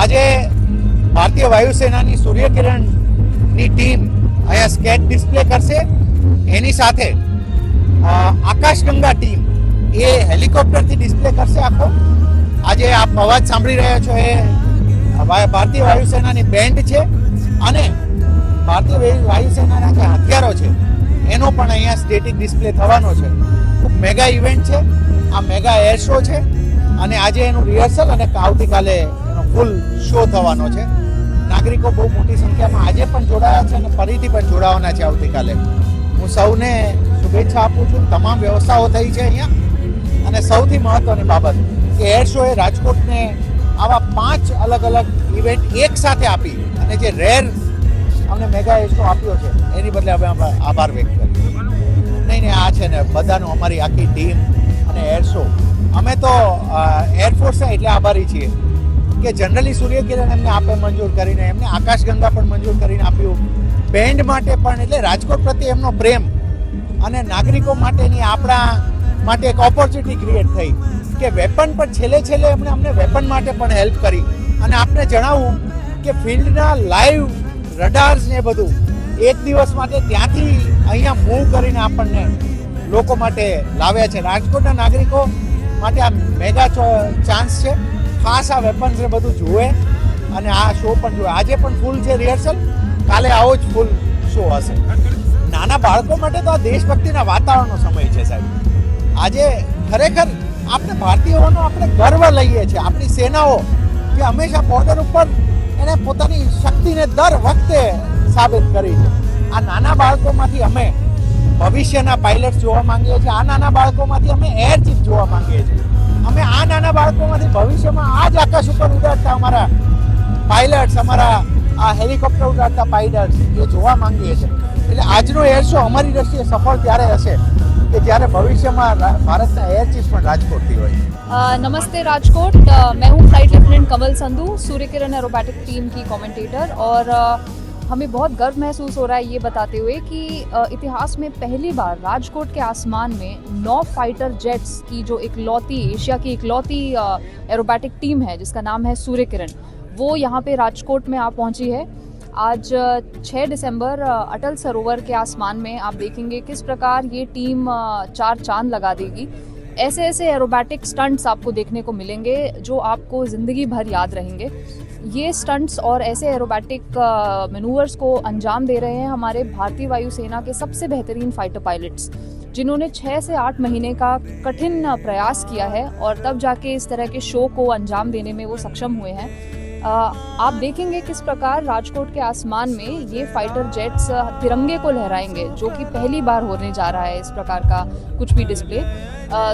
આજે ભારતીય વાયુસેનાની સૂર્યકિરણની ટીમ અહીંયા સ્કેચ ડિસ્પ્લે કરશે. એની સાથે આકાશગંગા ટીમ એ હેલિકોપ્ટરથી ડિસ્પ્લે કરશે આખો. આજે આપ અવાજ સાંભળી રહ્યા છો, એ ભારતીય વાયુસેનાની બેન્ડ છે અને ભારતીય વાયુ- વાયુસેનાના જે હથિયારો છે, એનો પણ અહીંયા સ્ટેટિક ડિસ્પ્લે થવાનો છે. ખૂબ મેગા ઇવેન્ટ છે, આ મેગા એર શો છે અને આજે એનું રિહર્સલ અને આવતીકાલે ફૂલ શો થવાનો છે? નાગરિકો બહુ મોટી સંખ્યામાં આજે પણ જોડાયા છે અને ફરીથી પણ જોડાવાના છે આવતીકાલે. હું સૌને શુભેચ્છા આપું છું. તમામ વ્યવસ્થાઓ થઈ છે અહીંયા. અને સૌથી મહત્વની બાબત કે એર શોએ રાજકોટને આવા પાંચ અલગ અલગ ઇવેન્ટ એક સાથે આપી અને જે રેર અમને મેગા એર શો આપ્યો છે, એની બદલે અમે આભાર વ્યક્ત કરીએ નહીં નહીં, આ છે ને બધાનું અમારી આખી ટીમ અને એર શો. અમે તો એરફોર્સ એટલે આભારી છીએ. કે જનરલી સૂર્યકિરણ એમને આપે મંજૂર કરીને, એમને આકાશગંગા પણ મંજૂર કરીને આપ્યું. બેન્ડ માટે પણ એટલે રાજકોટ પ્રત્યે એમનો પ્રેમ અને નાગરિકો માટેની આપણા માટે એક ઓપોર્ચ્યુનિટી ક્રિએટ થઈ કે વેપન પણ છેલ્લે છેલ્લે એમણે અમને વેપન માટે પણ હેલ્પ કરી. અને આપને જણાવું કે ફિલ્ડના લાઈવ રડાર્સ ને બધું એક દિવસ માટે ત્યાંથી અહીંયા મૂવ કરીને આપણને લોકો માટે લાવ્યા છે. રાજકોટના નાગરિકો માટે આ મેગા ચાન્સ છે. ખાસ આ વેપન્સ ને બધું જુએ અને આ શો પણ જુએ. આજે પણ ફૂલ છે રિહર્સલ કાલે આવો જ ફૂલ શો હશે. નાના બાળકો માટે તો આ દેશભક્તિના વાતાવરણનો સમય છે સાહેબ. આજે ખરેખર આપણે ભારતીયોનો આપણે ગર્વ લઈએ છીએ, આપણી સેનાઓ જે હંમેશા બોર્ડર ઉપર એને પોતાની શક્તિને દર વખતે સાબિત કરી છે. આ નાના બાળકોમાંથી અમે ભવિષ્યના પાયલટ જોવા માંગીએ છીએ. આ નાના બાળકોમાંથી અમે એર ચીફ જોવા માંગીએ છીએ. અમે આ નાના બાળકોમાંથી ભવિષ્યમાં આ જ આકાશ ઉપર ઉડાડતા અમારા પાયલટ્સ અમારા આ હેલિકોપ્ટર ઉડાડતા પાયલટ્સ એ જોવા માંગીએ છીએ એટલે આજનો એર શો અમારી દ્રષ્ટિએ સફળ ત્યારે હશે કે જ્યારે ભવિષ્યમાં રા- ભારતના એર ચીફ પણ રાજકોટથી હોય अ, नमस्ते राजकोट अ, मैं हूँ flight lieutenant Kamal Sandhu Surya Kiran aerobatic team की कमेंटेटर और अ, हमें बहुत गर्व महसूस हो रहा है ये बताते हुए कि इतिहास में पहली बार राजकोट के आसमान में नौ फाइटर जेट्स की जो इकलौती एशिया की इकलौती एरोबैटिक टीम है जिसका नाम है सूर्य किरण वो यहाँ पे राजकोट में आ पहुँची है। आज अ, 6 दिसंबर अटल सरोवर के आसमान में आप देखेंगे किस प्रकार ये टीम चार चाँद लगा देगी। ऐसे ऐसे एरोबैटिक स्टंट्स आपको देखने को मिलेंगे, जो आपको ज़िंदगी भर याद रहेंगे। ये स्टंट्स और ऐसे एरोबैटिक मेनूवर्स को अंजाम दे रहे हैं हमारे भारतीय वायुसेना के सबसे बेहतरीन फाइटर पायलट्स जिन्होंने छः से आठ महीने का कठिन प्रयास किया है और तब जाके इस तरह के शो को अंजाम देने में वो सक्षम हुए हैं। आप देखेंगे किस प्रकार राजकोट के आसमान में ये फाइटर जेट्स तिरंगे को लहराएँगे, जो कि पहली बार होने जा रहा है इस प्रकार का कुछ भी डिस्प्ले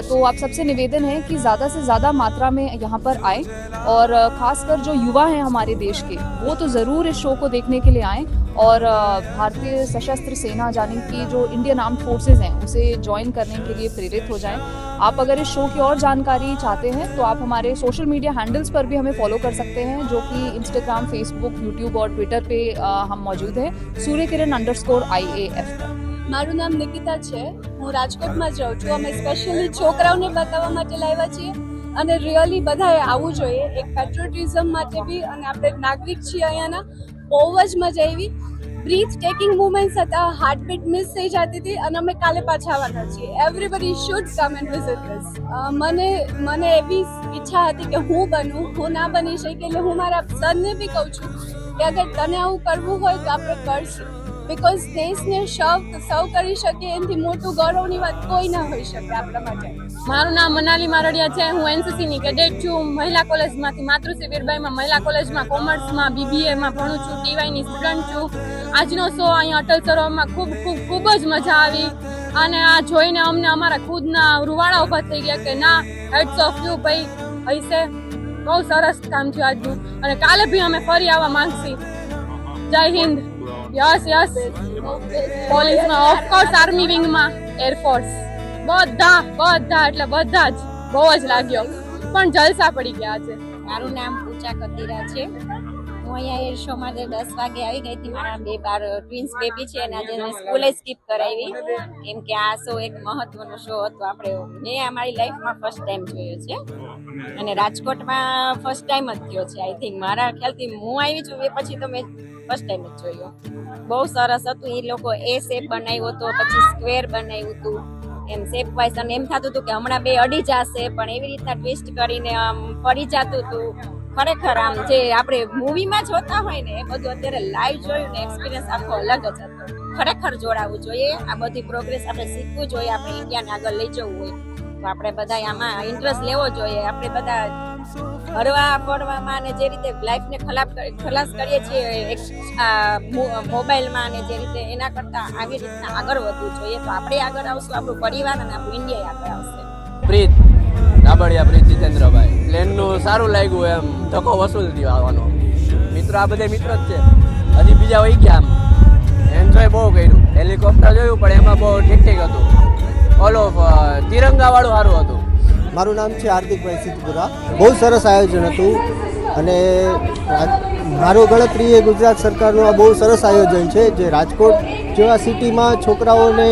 तो आप सबसे निवेदन है कि ज़्यादा से ज़्यादा मात्रा में यहाँ पर आए और खासकर जो युवा हैं हमारे देश के, वो तो ज़रूर इस शो को देखने के लिए आएँ और अ, भारतीय सशस्त्र सेना जाने की जो इंडियन आर्म फोर्सेज हैं उसे ज्वाइन करने के लिए प्रेरित हो जाएं आप अगर इस शो की और जानकारी चाहते हैं तो आप हमारे सोशल मीडिया हैंडल्स पर भी हमें फॉलो कर सकते हैं जो कि इंस्टाग्राम फेसबुक यूट्यूब और ट्विटर पे अ, हम मौजूद हैं Surya Kiran underscore I A F पर મારું નામ નિકિતા છે હું રાજકોટમાં જ રહું છું અમે સ્પેશિયલી છોકરાઓને બતાવવા માટે લાવ્યા છીએ અને રિયલી બધાએ આવવું જોઈએ એક પેટ્રોટિઝમ માટે બી અને આપણે નાગરિક છીએ અહીંયાના બહુ જ મજા આવી. બ્રીથ ટેકિંગ મુમેન્ટ્સ હતા. હાર્ટબીટ મિસ થઈ જતી હતી અને અમે કાલે પાછા આવવાના છીએ. Everybody should come and visit this મને મને એવી ઈચ્છા હતી કે હું બનું. હું ના બની શકી એટલે હું મારા સનને બી કહું છું કે અગર તને આવું કરવું હોય તો આપણે કરશું. બિકોઝ દેશને સર્વ સર્વ કરી શકે, એનાથી મોટું ગૌરવની વાત કોઈ ના હોઈ શકે આપણા માટે. મારું નામ મનાલી મારડિયા છે. હું એનસીસી ની કેડેટ છું. મહિલા કોલેજમાંથી માતૃશ્રી વીરબાઈમાં મહિલા કોલેજમાં કોમર્સમાં બીબીએમાં ભણું છું. ટીવાયની સ્ટુડન્ટ છું. આજનો શો અહીંયા અટલ સરોવરમાં ખૂબ ખૂબ ખૂબ જ મજા આવી. અને આ જોઈને અમને અમારા ખુદના રૂવાડા ઊભા થઈ ગયા કે, ના હેડ્સ ઓફ યુ ભાઈ હૈસે બહુ સરસ કામ થયું આજનું. અને કાલે બી અમે ફરી આવવા માંગશી. જય હિન્દ. યસ યસ પોલીસમાં ઓફકોર્સ આર્મી વિંગમાં એરફોર્સ બધા બધા, એટલે બધા જ. બહુ જ લાગ્યો. પણ જલસા પડી ગયા છે મારું નામ પૂજા કતીરા છે. હું અહીંયા એર શો માટે દસ વાગે આવી ગઈ હતી, મારા બે બાર ટ્વિન્સ બેબી છે અને આજે સ્કૂલે સ્કીપ કરાવી. કેમ કે આ શો એક મહત્વનો શો હતો. આપણે મેં અમારી લાઈફમાં ફર્સ્ટ ટાઈમ જોયો છે. અને રાજકોટમાં ફર્સ્ટ ટાઈમ જ થયો છે આઈ થિંક મારા ખ્યાલથી હું આવી છું, એ પછી તો મેં ફર્સ્ટ ટાઈમ જ જોયો. બહુ સરસ હતું. એ લોકો એ શેપ બનાવ્યો હતો, પછી સ્ક્વેર બનાવ્યું હતું. એમ શેપ વાઇઝ અને એમ થતું હતું કે હમણાં બે અડી જશે, પણ એવી રીતના ટ્વિસ્ટ કરીને આમ પડી જતું હતું. ખરેખર આમ જે આપણે મૂવીમાં જોતા હોય ને, એ બધું અત્યારે લાઈવ જોયું ને એક્સપિરિયન્સ આખો અલગ જ હતો. ખરેખર જોડાવવું જોઈએ. આ બધી પ્રોગ્રેસ આપણે શીખવું જોઈએ. આપણે ઇન્ડિયાને આગળ લઈ જવું હોય. તો આપણે બધા આમાં ઇન્ટરેસ્ટ લેવો જોઈએ. આપણે બધા હરવા ફરવામાં અને જે રીતે લાઈફને ખલાપ ખલાસ કરીએ છીએ મોબાઈલમાં અને જે રીતે એના કરતાં આવી રીતના આગળ વધવું જોઈએ, તો આપણે આગળ આવશું, આપણું પરિવાર અને આપણું ઇન્ડિયા આગળ આવશે. પ્રીત, ડાબડિયા પ્રીત જીતેન્દ્રભાઈ. પ્લેનનું સારું લાગ્યું એમ, ધક્કો વસૂલ થયો આવવાનો. મિત્રો, આ બધા મિત્રો જ છે. હજી બીજા વહી ગયા આમ. એન્જોય બહુ કર્યું. હેલિકોપ્ટર જોયું, પણ એમાં બહુ ઠીક ઠીક હતું. ઓલો તિરંગા વાળું સારું હતું. મારું નામ છે હાર્દિકભાઈ સિદ્ધપુરા. બહુ સરસ આયોજન હતું અને મારો ગણતરી એ ગુજરાત સરકારનું આ બહુ સરસ આયોજન છે જે રાજકોટ જેવા સિટીમાં છોકરાઓને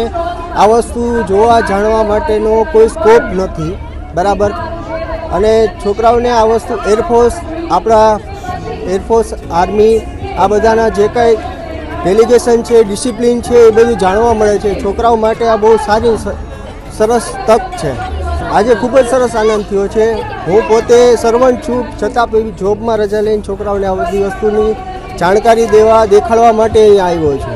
આ વસ્તુ જોવા જાણવા માટેનો કોઈ સ્કોપ નથી. બરાબર? અને છોકરાઓને આ વસ્તુ એરફોર્સ આપણા એરફોર્સ આર્મી આ બધાના જે કાંઈ ડેલિગેશન છે ડિસિપ્લિન છે એ બધું જાણવા મળે છે. છોકરાઓ માટે આ બહુ સારી સરસ તક છે. આજે ખૂબ જ સરસ આનંદ થયો છે. હું પોતે સર્વન્ટ છું, છતાં પણ જોબમાં રજા લઈને છોકરાઓને આ બધી વસ્તુની જાણકારી દેવા, દેખાડવા માટે અહીંયા આવ્યો છું.